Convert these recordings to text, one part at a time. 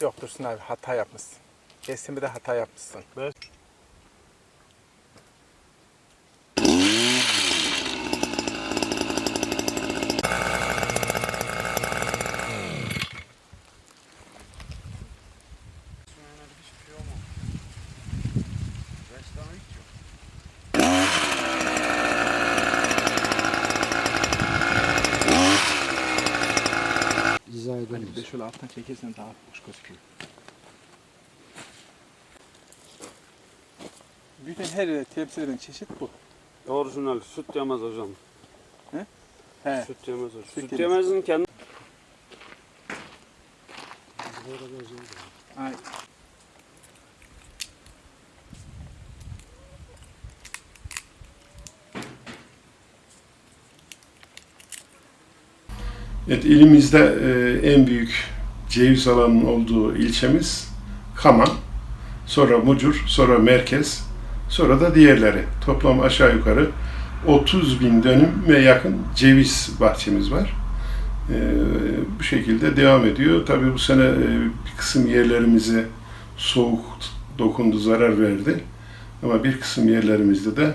Yok Dursun abi hata yapmışsın. Kesimde de hata yapmışsın. Ben- İzah Hani edelim. bir de şöyle alttan çekirsen daha hoş gözüküyor. Bütün her temsil eden çeşit bu. Orijinal süt yemez hocam. He. Süt yemez hocam. Süt Süt, yemez. yemezin kendi Ay. Evet, ilimizde e, en büyük ceviz alanının olduğu ilçemiz Kaman, sonra Mucur, sonra Merkez, sonra da diğerleri. Toplam aşağı yukarı 30 bin dönüme yakın ceviz bahçemiz var. E, bu şekilde devam ediyor. Tabii bu sene e, bir kısım yerlerimize soğuk dokundu, zarar verdi. Ama bir kısım yerlerimizde de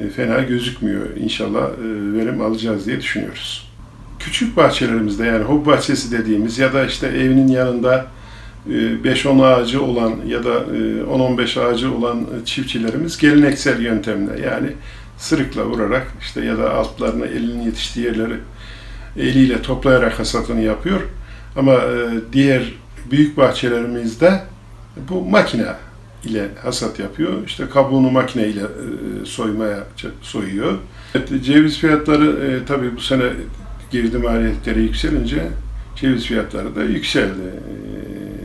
e, fena gözükmüyor. İnşallah e, verim alacağız diye düşünüyoruz küçük bahçelerimizde yani hobi bahçesi dediğimiz ya da işte evinin yanında e, 5-10 ağacı olan ya da e, 10-15 ağacı olan çiftçilerimiz geleneksel yöntemle yani sırıkla vurarak işte ya da altlarına elinin yetiştiği yerleri eliyle toplayarak hasatını yapıyor. Ama e, diğer büyük bahçelerimizde bu makine ile hasat yapıyor. İşte kabuğunu makine ile e, soymaya soyuyor. Evet, ceviz fiyatları e, tabii bu sene girdi maliyetleri yükselince ceviz fiyatları da yükseldi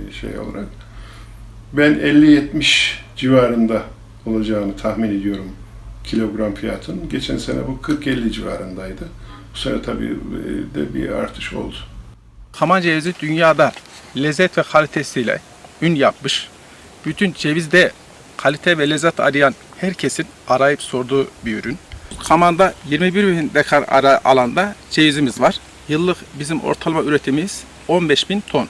e, şey olarak. Ben 50-70 civarında olacağını tahmin ediyorum kilogram fiyatın. Geçen sene bu 40-50 civarındaydı. Bu sene tabii e, de bir artış oldu. Kaman cevizi dünyada lezzet ve kalitesiyle ün yapmış. Bütün cevizde kalite ve lezzet arayan herkesin arayıp sorduğu bir ürün. Kaman'da 21 bin dekar ara alanda cevizimiz var. Yıllık bizim ortalama üretimimiz 15 bin ton.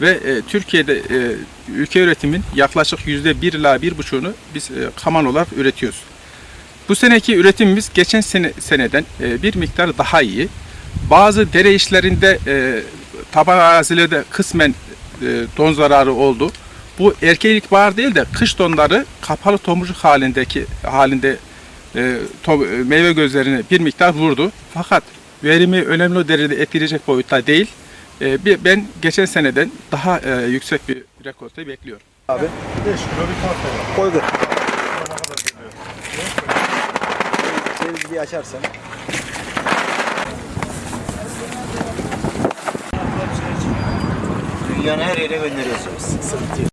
Ve e, Türkiye'de e, ülke üretimin yaklaşık %1 ila 1,5'unu biz e, Kaman olarak üretiyoruz. Bu seneki üretimimiz geçen sene seneden e, bir miktar daha iyi. Bazı dere işlerinde e, taban arazilerde kısmen e, don zararı oldu. Bu erkeğilik bahar değil de kış donları kapalı tomurcuk halindeki halinde meyve gözlerini bir miktar vurdu. Fakat verimi önemli derecede etkileyecek boyutta değil. E, bir- ben geçen seneden daha e, yüksek bir rekolte bekliyorum. 5 kilo bir tahta var. Koy Cevizliği açarsan. Dünyanın her yere gönderiyorsunuz. Sıkıntı yok.